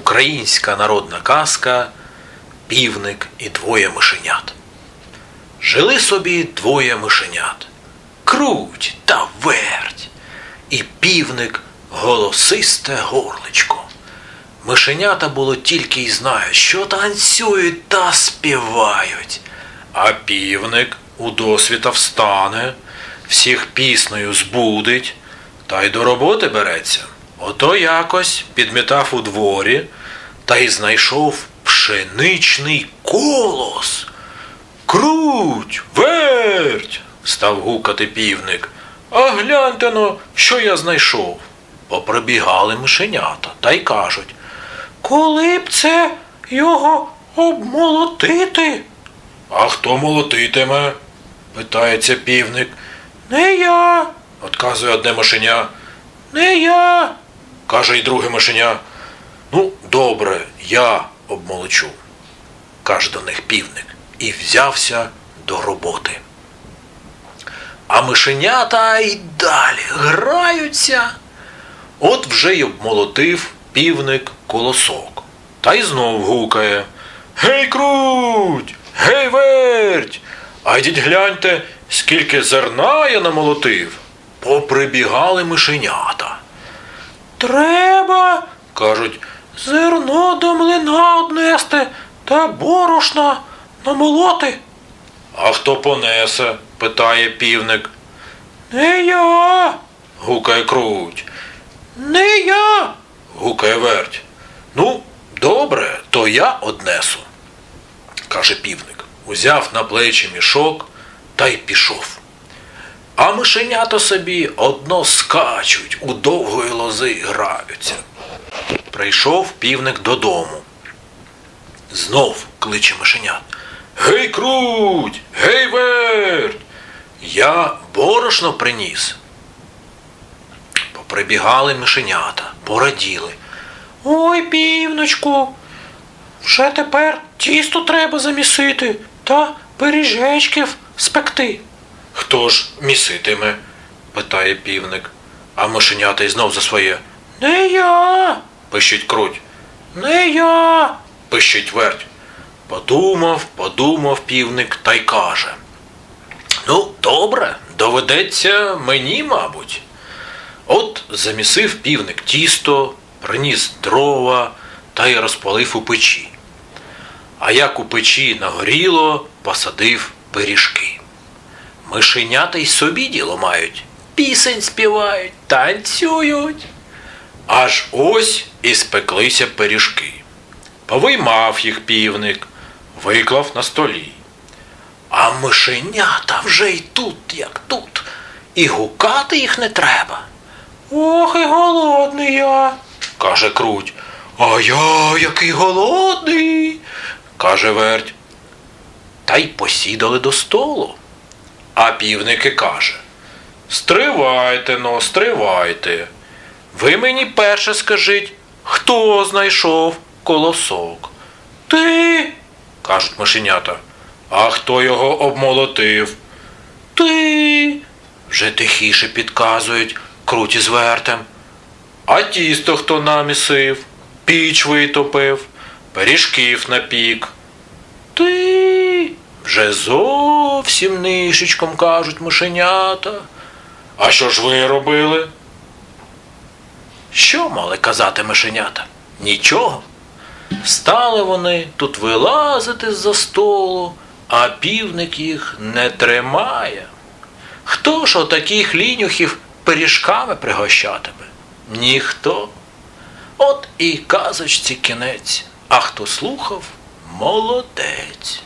Українська народна казка Півник і двоє мишенят. Жили собі двоє мишенят. Круть та верть. І півник голосисте горличко. Мишенята було тільки й знають, що танцюють та співають. А півник у досвіта встане, всіх піснею збудить, та й до роботи береться. Ото якось підмітав у дворі та й знайшов пшеничний колос. Круть, верть, став гукати півник. А гляньте но, що я знайшов. Поприбігали мишенята та й кажуть. Коли б це його обмолотити? А хто молотитиме? питається півник. Не я, отказує одне мишеня. Не я, каже й друге мишеня. Ну, добре, я обмолочу, каже до них півник, і взявся до роботи. А мишенята й далі граються. От вже й обмолотив півник колосок. Та й знов гукає. Гей, круть! Гей, верть! А йдіть гляньте, скільки зерна я намолотив. Поприбігали мишенята. Треба, кажуть, зерно до млина однести та борошна намолоти. А хто понесе? питає півник. Не я. гукає круть. Не я. гукає верть. Ну, добре, то я однесу, каже півник. Узяв на плечі мішок та й пішов. А мишенята собі одно скачуть, у довгої лози граються. Прийшов півник додому. Знов кличе мишенят. Гей, круть! Гей, верть! Я борошно приніс. Поприбігали мишенята, пораділи. Ой, півночку, вже тепер тісто треба замісити та пиріжечків спекти. Хто ж міситиме? питає півник. А мишенята й знов за своє. Не я. пищить круть. Не я. пищить верть. Подумав, подумав півник та й каже. Ну, добре, доведеться мені, мабуть. От замісив півник тісто, приніс дрова та й розпалив у печі. А як у печі нагоріло, посадив пиріжки. Мишенята й собі діло мають, пісень співають, танцюють. Аж ось і спеклися пиріжки. Повиймав їх півник, виклав на столі. А мишенята вже й тут, як тут, і гукати їх не треба. Ох, і голодний я, каже круть. А я який голодний, каже верть. Та й посідали до столу. А півники каже Стривайте но, стривайте. Ви мені перше скажіть, хто знайшов колосок? Ти, кажуть мишенята. А хто його обмолотив? Ти. Вже тихіше підказують круті з вертем. А тісто хто намісив, піч витопив, пиріжків напік. Ти. Вже зовсім нишечком кажуть мишенята. А що ж ви робили? Що мали казати мишенята? Нічого. Стали вони тут вилазити з-за столу, а півник їх не тримає. Хто ж отаких лінюхів пиріжками пригощатиме? Ніхто. От і казочці кінець, а хто слухав, молодець.